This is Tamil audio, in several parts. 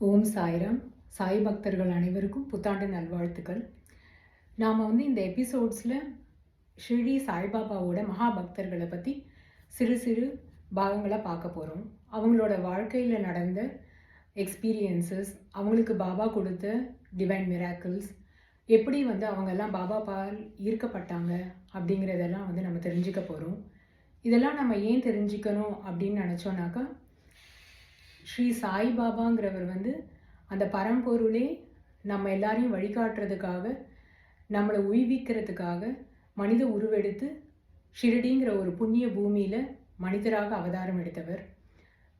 ஓம் சாய்ராம். சாய் பக்தர்கள் அனைவருக்கும் புத்தாண்டு நல்வாழ்த்துக்கள். நாம் வந்து இந்த எபிசோட்ஸில் ஷிரடி சாய்பாபாவோட மகா பக்தர்களை பற்றி சிறு சிறு பாகங்களாக பார்க்க போகிறோம் அவங்களோட வாழ்க்கையில் நடந்த எக்ஸ்பீரியன்சஸ் அவங்களுக்கு பாபா கொடுத்த டிவைன் மிராக்கிள்ஸ் எப்படி வந்து அவங்கெல்லாம் பாபா பால் ஈர்க்கப்பட்டாங்க அப்படிங்கிறதெல்லாம் வந்து நம்ம தெரிஞ்சுக்க போகிறோம் இதெல்லாம் நம்ம ஏன் தெரிஞ்சுக்கணும் அப்படின்னு நினச்சோன்னாக்கா ஸ்ரீ சாய் பாபாங்கிறவர் வந்து அந்த பரம்பொருளே நம்ம எல்லாரையும் வழிகாட்டுறதுக்காக நம்மளை உய்விக்கிறதுக்காக மனித உருவெடுத்து ஷிரடிங்கிற ஒரு புண்ணிய பூமியில் மனிதராக அவதாரம் எடுத்தவர்.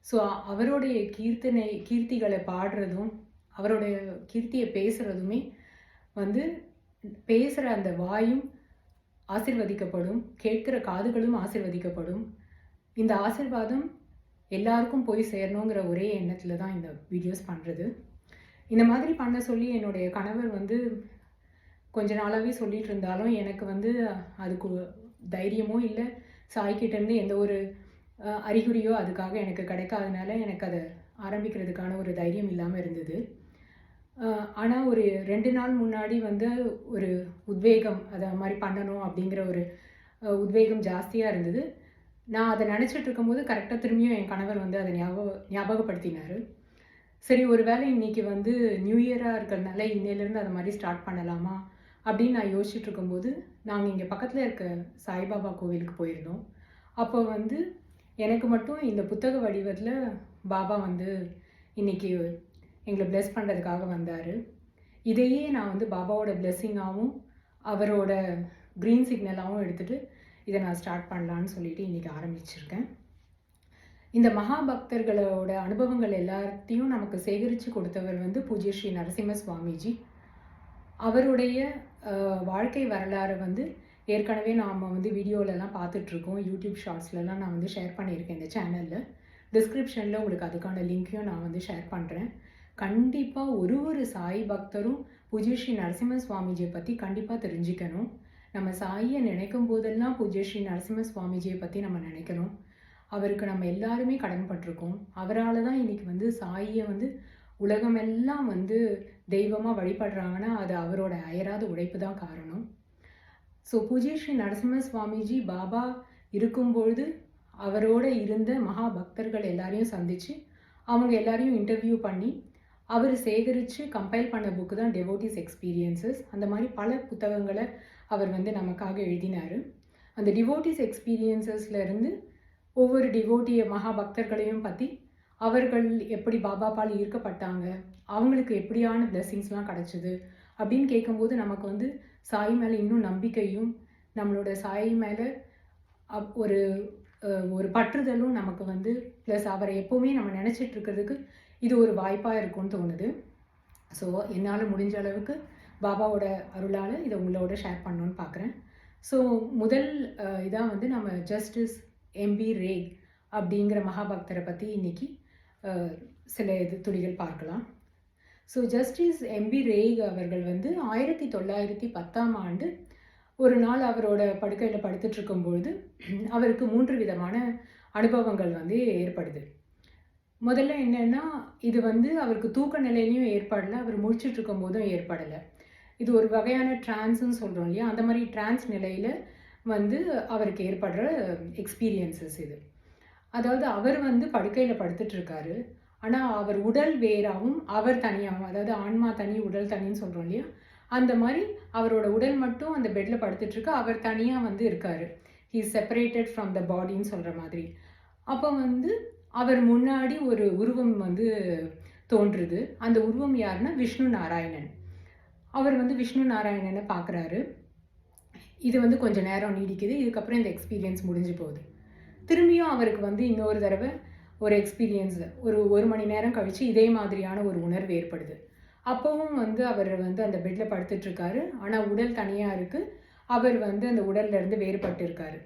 ஸோ அவருடைய கீர்த்தனை கீர்த்திகளை பாடுறதும் அவருடைய கீர்த்தியை பேசுகிறதுமே வந்து பேசுகிற அந்த வாயும் ஆசிர்வதிக்கப்படும் கேட்கிற காதுகளும் ஆசிர்வதிக்கப்படும். இந்த ஆசிர்வாதம் எல்லாருக்கும் போய் சேரணுங்கிற ஒரே எண்ணத்தில் தான் இந்த வீடியோஸ் பண்ணுறது இந்த மாதிரி பண்ண சொல்லி என்னுடைய கணவர் வந்து கொஞ்ச நாளாகவே சொல்லிட்டு இருந்தாலும் எனக்கு வந்து அதுக்கு தைரியமோ இல்லை. சாய்கிட்டேருந்து எந்த ஒரு அறிகுறியோ அதுக்காக எனக்கு கிடைக்காதனால எனக்கு அதை ஆரம்பிக்கிறதுக்கான ஒரு தைரியம் இல்லாமல் இருந்தது. ஆனால் ஒரு ரெண்டு நாள் முன்னாடி வந்து ஒரு உத்வேகம் அதை மாதிரி பண்ணணும் அப்படிங்கிற ஒரு உத்வேகம் ஜாஸ்தியாக இருந்தது. நான் அதை நினச்சிட்டு இருக்கும்போது கரெக்டாக திரும்பியும் என் கணவர் வந்து அதை ஞாபக ஞாபகப்படுத்தினார். சரி ஒரு வேளை இன்னைக்கு வந்து நியூ இயராக இருக்கிறதுனால இன்னையிலேருந்து அதை மாதிரி ஸ்டார்ட் பண்ணலாமா அப்படின்னு நான் யோசிச்சுட்டு இருக்கும்போது நாங்கள் இங்கே பக்கத்தில் இருக்க சாய்பாபா கோவிலுக்கு போயிருந்தோம். அப்போ வந்து எனக்கு மட்டும் இந்த புத்தக வடிவத்தில் பாபா வந்து இன்னைக்கு எங்களை ப்ளெஸ் பண்ணுறதுக்காக வந்தார். இதையே நான் வந்து பாபாவோட பிளெஸ்ஸிங்காகவும் அவரோட க்ரீன் சிக்னலாகவும் எடுத்துகிட்டு இதை நான் ஸ்டார்ட் பண்ணலான்னு சொல்லிட்டு இன்றைக்கி ஆரம்பிச்சிருக்கேன். இந்த மகாபக்தர்களோட அனுபவங்கள் எல்லாத்தையும் நமக்கு சேகரித்து கொடுத்தவர் வந்து பூஜ்ய ஸ்ரீ நரசிம்ம சுவாமிஜி. அவருடைய வாழ்க்கை வரலாறு வந்து ஏற்கனவே நாம் வந்து வீடியோலலாம் பார்த்துட்ருக்கோம். யூடியூப் ஷார்ட்ஸ்லலாம் நான் வந்து ஷேர் பண்ணியிருக்கேன் இந்த சேனலில் டிஸ்கிரிப்ஷனில் உங்களுக்கு அதுக்கான லிங்க்கையும் நான் வந்து ஷேர் பண்ணுறேன் கண்டிப்பாக ஒரு ஒரு சாய் பக்தரும் பூஜ்ய ஸ்ரீ நரசிம்ம சுவாமிஜியை பற்றி கண்டிப்பாக தெரிஞ்சுக்கணும். நம்ம சாயியை நினைக்கும் போதெல்லாம் பூஜ்ய ஸ்ரீ நரசிம்ம சுவாமிஜியை பற்றி நம்ம நினைக்கணும். அவருக்கு நம்ம எல்லாருமே கடன்பட்டிருக்கோம். அவரால் தான் இன்னைக்கு வந்து சாயியை வந்து உலகமெல்லாம் வந்து தெய்வமாக வழிபடுறாங்கன்னா அது அவரோட அயராத உழைப்பு தான் காரணம். ஸோ பூஜ்ய ஸ்ரீ நரசிம்ம சுவாமிஜி பாபா இருக்கும்பொழுது அவரோட இருந்த மகா பக்தர்கள் எல்லாரையும் சந்தித்து அவங்க எல்லாரையும் இன்டர்வியூ பண்ணி அவர் சேகரித்து கம்பைல் பண்ண புக்கு தான் டெவோட்டிஸ் எக்ஸ்பீரியன்சஸ் அந்த மாதிரி பல புத்தகங்களை அவர் வந்து நமக்காக எழுதினார். அந்த டிவோட்டிஸ் எக்ஸ்பீரியன்சஸ்லேருந்து ஒவ்வொரு டிவோட்டிய மகா பக்தர்களையும் பற்றி அவர்கள் எப்படி பாபா பால் ஈர்க்கப்பட்டாங்க அவங்களுக்கு எப்படியான பிளெஸ்ஸிங்ஸ்லாம் கிடச்சிது அப்படின்னு கேட்கும்போது நமக்கு வந்து சாய் மேலே இன்னும் நம்பிக்கையும் நம்மளோட சாய் மேலே அப்- ஒரு ஒரு பற்றுதலும் நமக்கு வந்து ப்ளஸ் அவரை எப்போவுமே நம்ம நினச்சிட்டு இருக்கிறதுக்கு இது ஒரு வாய்ப்பாக இருக்கும்னு தோணுது. ஸோ என்னால் முடிஞ்ச அளவுக்கு பாபாவோட அருளால் இதை உங்களோட ஷேர் பண்ணணும்னு பார்க்குறேன் ஸோ முதல் இதாக இதான் வந்து நம்ம ஜஸ்டிஸ் எம்பி ரே அப்படிங்கிற மகாபக்தரை பற்றி இன்னைக்கு சில இது துளிகள் பார்க்கலாம். ஸோ ஜஸ்டிஸ் எம்பி ரேக் அவர்கள் வந்து ஆயிரத்தி தொள்ளாயிரத்தி பத்தாம் ஆண்டு ஒரு நாள் அவரோட படுக்கையில் படுத்துகிட்டுருக்கும்பொழுது அவருக்கு மூன்று விதமான அனுபவங்கள் வந்து ஏற்படுது. முதல்ல என்னென்னா இது வந்து அவருக்கு தூக்க நிலையிலையும் ஏற்படலை அவர் முழிச்சிட்டு இருக்கும் போதும் ஏற்படலை. இது ஒரு வகையான ட்ரான்ஸ்ன்னு சொல்கிறோம் இல்லையா? அந்த மாதிரி ட்ரான்ஸ் நிலையில் வந்து அவருக்கு ஏற்படுற எக்ஸ்பீரியன்சஸ் இது. அதாவது அவர் வந்து படுக்கையில் படுத்துட்ருக்காரு. ஆனால் அவர் உடல் வேறாகவும் அவர் தனியாகவும் அதாவது ஆன்மா தனி உடல் தனின்னு சொல்கிறோம் இல்லையா? அந்த மாதிரி அவரோட உடல் மட்டும் அந்த பெட்டில் படுத்துட்ருக்கு. அவர் தனியாக வந்து இருக்கார். ஹீ செப்பரேட்டட் ஃப்ரம் த பாடின்னு சொல்கிற மாதிரி. அப்போ வந்து அவர் முன்னாடி ஒரு உருவம் வந்து தோன்றுது. அந்த உருவம் யாருன்னா விஷ்ணு நாராயணன். அவர் வந்து விஷ்ணு நாராயணனை பார்க்குறாரு. இது வந்து கொஞ்சம் நேரம் நீடிக்குது. இதுக்கப்புறம் இந்த எக்ஸ்பீரியன்ஸ் முடிஞ்சு போகுது. திரும்பியும் அவருக்கு வந்து இன்னொரு தடவை ஒரு எக்ஸ்பீரியன்ஸ் ஒரு ஒரு மணி நேரம் கழித்து இதே மாதிரியான ஒரு உணர்வு ஏற்படுது. அப்போவும் வந்து அவர் வந்து அந்த பெட்டில் படுத்துட்ருக்காரு. ஆனால் உடல் தனியாக இருக்குது அவர் வந்து அந்த உடல்லேருந்து வேறுபட்டு இருக்காரு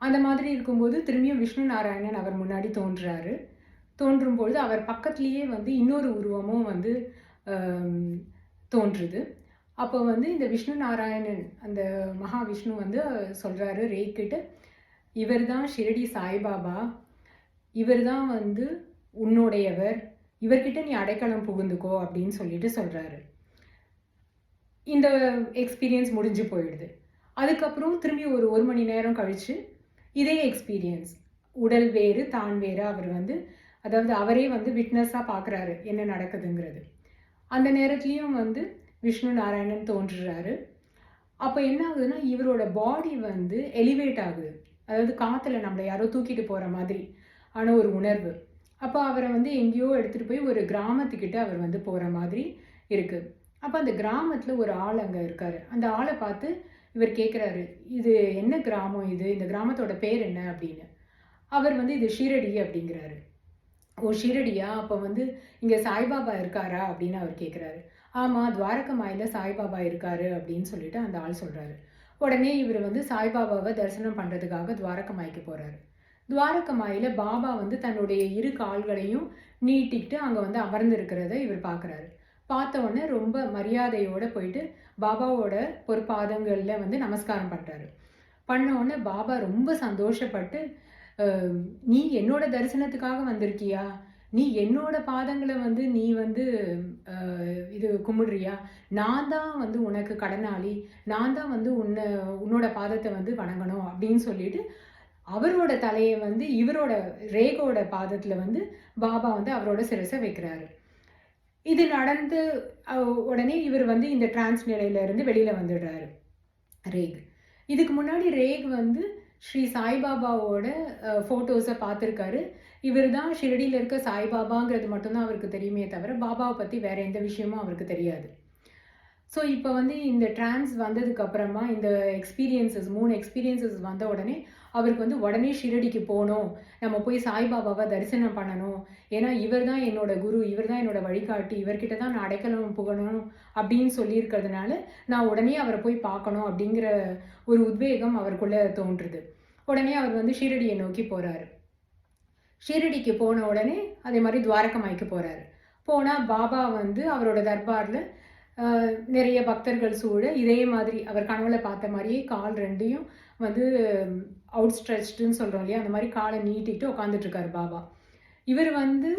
அந்த மாதிரி இருக்கும்போது திரும்பியும் விஷ்ணு நாராயணன் அவர் முன்னாடி தோன்றுறாரு தோன்றும் பொழுது அவர் பக்கத்துலேயே வந்து இன்னொரு உருவமும் வந்து தோன்றுது. அப்போ வந்து இந்த விஷ்ணு நாராயணன் அந்த மகாவிஷ்ணு வந்து சொல்கிறாரு ரேக்கிட்ட இவர் தான் ஷிரடி சாய்பாபா. இவர் தான் வந்து உன்னுடையவர். இவர்கிட்ட நீ அடைக்கலம் புகுந்துக்கோ அப்படின்னு சொல்லிட்டு சொல்கிறாரு இந்த எக்ஸ்பீரியன்ஸ் முடிஞ்சு போயிடுது. அதுக்கப்புறம் திரும்பி ஒரு ஒரு மணி நேரம் கழித்து இதே எக்ஸ்பீரியன்ஸ் உடல் வேறு தான் வேறு. அவர் வந்து அதாவது அவரே வந்து விட்னஸாக பார்க்குறாரு என்ன நடக்குதுங்கிறது. அந்த நேரத்துலேயும் வந்து விஷ்ணு நாராயணன் தோன்றுறாரு. அப்போ என்ன ஆகுதுன்னா இவரோட பாடி வந்து எலிவேட் ஆகுது. அதாவது காற்றுல நம்மளை யாரோ தூக்கிட்டு போகிற மாதிரி ஆன ஒரு உணர்வு. அப்போ அவரை வந்து எங்கேயோ எடுத்துகிட்டு போய் ஒரு கிராமத்துக்கிட்ட அவர் வந்து போகிற மாதிரி இருக்குது அப்போ அந்த கிராமத்தில் ஒரு ஆள் அங்கே இருக்கார். அந்த ஆளை பார்த்து இவர் கேட்குறாரு இது என்ன கிராமம் இது? இந்த கிராமத்தோட பேர் என்ன? அப்படின்னு. அவர் வந்து இது ஷீரடி அப்படிங்கிறாரு. ஓ ஷீரடியா? அப்போ வந்து இங்கே சாய்பாபா இருக்காரா? அப்படின்னு அவர் கேட்குறாரு ஆமாம் துவாரகமாயில் சாய்பாபா இருக்காரு அப்படின்னு சொல்லிட்டு அந்த ஆள் சொல்கிறாரு உடனே இவர் வந்து சாய்பாபாவை தரிசனம் பண்ணுறதுக்காக துவாரகமாய்க்கு போகிறாரு துவாரகமாயில் பாபா வந்து தன்னுடைய இரு கால்களையும் நீட்டிக்கிட்டு அங்கே வந்து அமர்ந்திருக்கிறத இவர் பார்க்குறாரு பார்த்த உடனே ரொம்ப மரியாதையோடு போயிட்டு பாபாவோட பொறுப்பாதங்களில் வந்து நமஸ்காரம் பண்ணுறாரு பண்ண உடனே பாபா ரொம்ப சந்தோஷப்பட்டு நீ என்னோட தரிசனத்துக்காக வந்திருக்கியா? நீ என்னோட பாதங்களை வந்து நீ வந்து இது கும்பிடுறியா? நான் தான் வந்து உனக்கு கடனாளி. நான் தான் வந்து உன்னை உன்னோட பாதத்தை வந்து வணங்கணும் அப்படின்னு சொல்லிட்டு அவரோட தலையை வந்து இவரோட ரேகோட பாதத்தில் வந்து பாபா வந்து அவரோட சிரசை வைக்கிறாரு. இது நடந்து உடனே இவர் வந்து இந்த டிரான்ஸ் நிலையிலேருந்து வெளியில் வந்துடுறாரு. ரேக். இதுக்கு முன்னாடி ரேக் வந்து ஸ்ரீ சாய்பாபாவோட ஃபோட்டோஸை பார்த்துருக்காரு. இவர் தான் ஷிரடியில் இருக்க சாய்பாபாங்கிறது மட்டும்தான் அவருக்கு தெரியுமே தவிர பாபாவை பற்றி வேறு எந்த விஷயமும் அவருக்கு தெரியாது. ஸோ இப்போ வந்து இந்த ட்ரான்ஸ் வந்ததுக்கு அப்புறமா இந்த எக்ஸ்பீரியன்சஸ் மூணு எக்ஸ்பீரியன்சஸ் வந்த உடனே அவருக்கு வந்து உடனே ஷிரடிக்கு போகணும். நம்ம போய் சாய்பாபாவை தரிசனம் பண்ணணும். ஏன்னா இவர் தான் என்னோட குரு இவர் தான் என்னோட வழிகாட்டி இவர்கிட்ட தான் நான் அடைக்கலம் புகணும் அப்படின்னு சொல்லியிருக்கிறதுனால நான் உடனே அவரை போய் பார்க்கணும் அப்படிங்கிற ஒரு உத்வேகம் அவருக்குள்ளே தோன்றுது. உடனே அவர் வந்து ஷீரடியை நோக்கி போகிறாரு ஷீரடிக்கு போன உடனே அதே மாதிரி துவாரகமாய்க்கு போகிறாரு போனால் பாபா வந்து அவரோட தர்பாரில் நிறைய பக்தர்கள் சூழ இதே மாதிரி அவர் கனவுல பார்த்த மாதிரியே கால் ரெண்டையும் வந்து அவுட் ஸ்ட்ரெச்டுன்னு சொல்கிறோம் இல்லையா? அந்த மாதிரி காலை நீட்டிட்டு உட்காந்துட்ருக்காரு பாபா. இவர் வந்து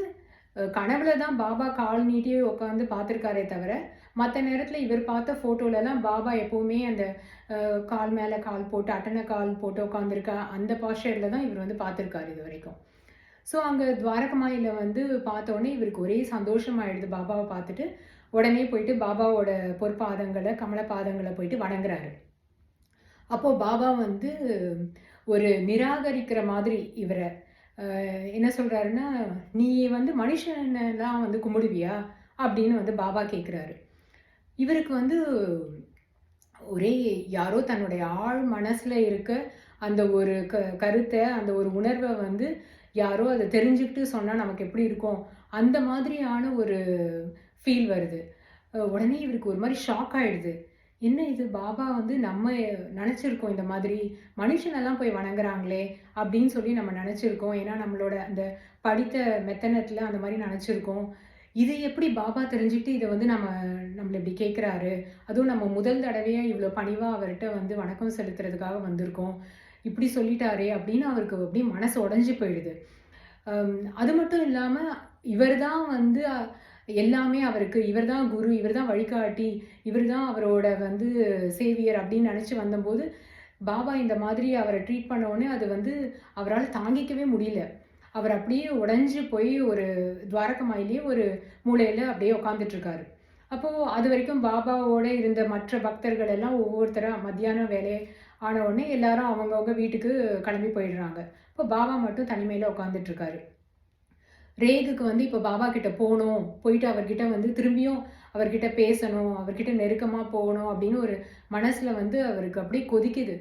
கனவுல தான் பாபா கால் நீட்டியே உட்காந்து பார்த்துருக்காரே தவிர மற்ற நேரத்தில் இவர் பார்த்த ஃபோட்டோலலாம் பாபா எப்போவுமே அந்த கால் மேலே கால் போட்டு அட்டனை கால் போட்டு உட்காந்துருக்கா அந்த பாஷரில் தான் இவர் வந்து பார்த்துருக்காரு இது வரைக்கும். ஸோ அங்கே துவாரகமாயில் வந்து பார்த்தோன்னே இவருக்கு ஒரே சந்தோஷமாயிடுது பாபாவை பார்த்துட்டு. உடனே போயிட்டு பாபாவோட பொற்பாதங்களை கமல பாதங்களை போயிட்டு வணங்குறாரு. அப்போது பாபா வந்து ஒரு நிராகரிக்கிற மாதிரி இவரை என்ன சொல்கிறாருன்னா நீ வந்து மனுஷனெல்லாம் வந்து கும்பிடுவியா? அப்படின்னு வந்து பாபா கேட்குறாரு இவருக்கு வந்து ஒரே யாரோ தன்னுடைய ஆழ் மனசில் இருக்க அந்த ஒரு க கருத்தை அந்த ஒரு உணர்வை வந்து யாரோ அதை தெரிஞ்சுக்கிட்டு சொன்னால் நமக்கு எப்படி இருக்கும்? அந்த மாதிரியான ஒரு ஃபீல் வருது. உடனே இவருக்கு ஒரு மாதிரி ஷாக் ஆகிடுது என்ன இது? பாபா வந்து நம்ம நினச்சிருக்கோம் இந்த மாதிரி. மனுஷனெல்லாம் போய் வணங்குறாங்களே அப்படின்னு சொல்லி நம்ம நினச்சிருக்கோம். ஏன்னா நம்மளோட அந்த படித்த மெத்தனத்தில் அந்த மாதிரி நினச்சிருக்கோம். இதை எப்படி பாபா தெரிஞ்சுட்டு இதை வந்து நம்ம நம்மளை இப்படி கேட்குறாரு அதுவும் நம்ம முதல் தடவையாக இவ்வளோ பணிவாக அவர்கிட்ட வந்து வணக்கம் செலுத்துறதுக்காக வந்திருக்கோம். இப்படி சொல்லிட்டாரே அப்படின்னு அவருக்கு அப்படியே மனசு உடஞ்சி போயிடுது. அது மட்டும் இல்லாமல் இவர் தான் வந்து எல்லாமே அவருக்கு இவர் தான் குரு இவர் தான் வழிகாட்டி இவர் தான் அவரோட வந்து சேவியர் அப்படின்னு நினச்சி வந்தபோது பாபா இந்த மாதிரி அவரை ட்ரீட் பண்ணோடனே அது வந்து அவரால் தாங்கிக்கவே முடியல. அவர் அப்படியே உடஞ்சி போய் ஒரு துவாரகமாயிலேயே ஒரு மூலையில் அப்படியே உட்காந்துட்ருக்காரு அப்போது அது வரைக்கும் பாபாவோட இருந்த மற்ற பக்தர்கள் எல்லாம் ஒவ்வொருத்தராக மத்தியானம் வேலை ஆன உடனே எல்லாரும் அவங்கவுங்க வீட்டுக்கு கிளம்பி போயிடுறாங்க. இப்போ பாபா மட்டும் தனிமையில் உட்காந்துட்ருக்காரு ரேகுக்கு வந்து இப்போ பாபா கிட்ட போகணும் போயிட்டு அவர்கிட்ட வந்து திரும்பியும் அவர்கிட்ட பேசணும் அவர்கிட்ட நெருக்கமாக போகணும் அப்படின்னு ஒரு மனசில் வந்து அவருக்கு அப்படியே கொதிக்குது.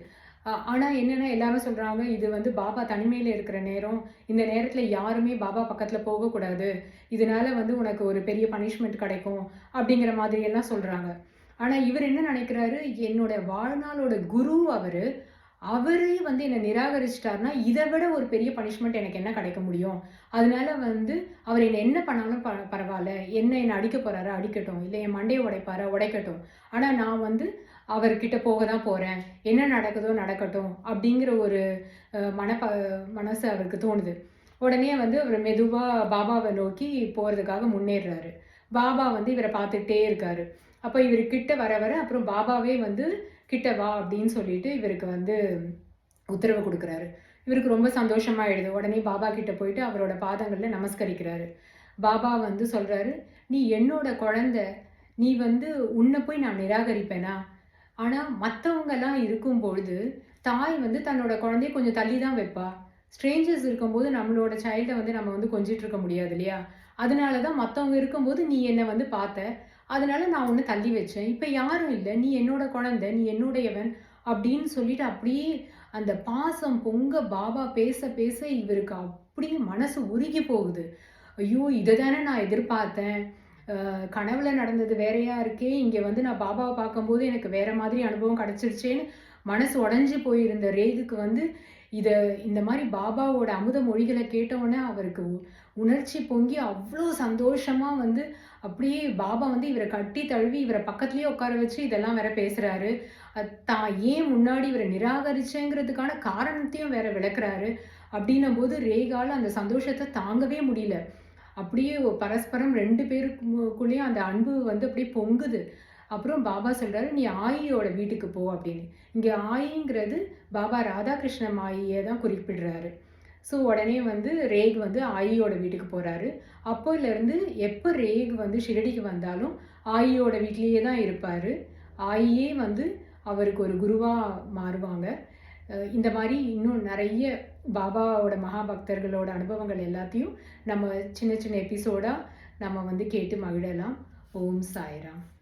ஆனால் என்னென்னா எல்லாரும் சொல்கிறாங்க இது வந்து பாபா தனிமையில் இருக்கிற நேரம். இந்த நேரத்தில் யாருமே பாபா பக்கத்தில் போகக்கூடாது இதனால வந்து உனக்கு ஒரு பெரிய பனிஷ்மெண்ட் கிடைக்கும் அப்படிங்கிற மாதிரியெல்லாம் சொல்கிறாங்க ஆனால் இவர் என்ன நினைக்கிறாரு? என்னோட வாழ்நாளோட குரு அவர் அவரே வந்து என்னை நிராகரிச்சிட்டாருன்னா இதை விட ஒரு பெரிய பனிஷ்மெண்ட் எனக்கு என்ன கிடைக்க முடியும்? அதனால வந்து அவர் என்னை என்ன பண்ணாலும் ப பரவாயில்ல. என்ன என்னை அடிக்க போகிறாரா அடிக்கட்டும். இல்லை என் மண்டையை உடைப்பாரா உடைக்கட்டும். ஆனால் நான் வந்து அவர்கிட்ட போக தான் போகிறேன் என்ன நடக்குதோ நடக்கட்டும் அப்படிங்கிற ஒரு மனப்ப மனசு அவருக்கு தோணுது. உடனே வந்து அவர் மெதுவாக பாபாவை நோக்கி போகிறதுக்காக முன்னேறுறாரு. பாபா வந்து இவரை பார்த்துக்கிட்டே இருக்காரு. அப்போ இவர் கிட்ட வர வர அப்புறம் பாபாவே வந்து கிட்ட வா அப்படின்னு சொல்லிட்டு இவருக்கு வந்து உத்தரவு கொடுக்குறாரு. இவருக்கு ரொம்ப சந்தோஷமாயிடுது. உடனே பாபா கிட்ட போயிட்டு அவரோட பாதங்களில் நமஸ்கரிக்கிறாரு. பாபா வந்து சொல்கிறாரு நீ என்னோட குழந்த. நீ வந்து உன்னை போய் நான் நிராகரிப்பேனா? ஆனால் மற்றவங்கெல்லாம் இருக்கும் பொழுது தாய் வந்து தன்னோட குழந்தைய கொஞ்சம் தள்ளி தான் வைப்பா. ஸ்ட்ரேஞ்சர்ஸ் இருக்கும்போது நம்மளோட சைல்டை வந்து நம்ம வந்து கொஞ்சிட்டு இருக்க முடியாது இல்லையா? அதனால தான் மற்றவங்க இருக்கும்போது நீ என்னை வந்து பார்த்த. அதனால நான் ஒன்று தள்ளி வச்சேன். இப்போ யாரும் இல்லை. நீ என்னோட குழந்தை நீ என்னுடையவன் அப்படின்னு சொல்லிட்டு அப்படியே அந்த பாசம் பொங்க பாபா பேச பேச இவருக்கு அப்படியே மனசு உருகி போகுது. ஐயோ இதை தானே நான் எதிர்பார்த்தேன். கனவுல நடந்தது வேறையா இருக்கே இங்கே வந்து நான் பாபாவை பார்க்கும்போது எனக்கு வேற மாதிரி அனுபவம் கிடைச்சிருச்சேன்னு மனசு உடஞ்சி போயிருந்த ரேகுக்கு வந்து இதை இந்த மாதிரி பாபாவோட அமுத மொழிகளை கேட்டவுடனே அவருக்கு உ- உணர்ச்சி பொங்கி அவ்வளோ சந்தோஷமா வந்து அப்படியே பாபா வந்து இவரை கட்டி தழுவி இவரை பக்கத்துலயே உட்கார வச்சு இதெல்லாம் வேற பேசுறாரு. தான் ஏன் முன்னாடி இவரை நிராகரிச்சேங்கிறதுக்கான காரணத்தையும் வேற விளக்குறாரு. அப்படின்னும் போது ரேகால் அந்த சந்தோஷத்தை தாங்கவே முடியல. அப்படியே பரஸ்பரம் ரெண்டு பேருக்குள்ளேயும் அந்த அன்பு வந்து அப்படியே பொங்குது. அப்புறம் பாபா சொல்கிறாரு நீ ஆயியோட வீட்டுக்கு போ அப்படின்னு. இங்கே ஆயிங்கிறது பாபா ராதாகிருஷ்ண மாயியை தான் குறிப்பிடுறாரு. ஸோ உடனே வந்து ரேக் வந்து ஆயியோட வீட்டுக்கு போகிறாரு அப்போலேருந்து எப்போ ரேக் வந்து ஷிரடிக்கு வந்தாலும் ஆயியோட வீட்லேயே தான் இருப்பார். ஆயியே வந்து அவருக்கு ஒரு குருவாக மாறுவாங்க. இந்த மாதிரி இன்னும் நிறைய பாபாவோட மகாபக்தர்களோட அனுபவங்கள் எல்லாத்தையும் நம்ம சின்ன சின்ன எபிசோடாக நம்ம வந்து கேட்டு மகிழலாம். ஓம் சாய்ராம்.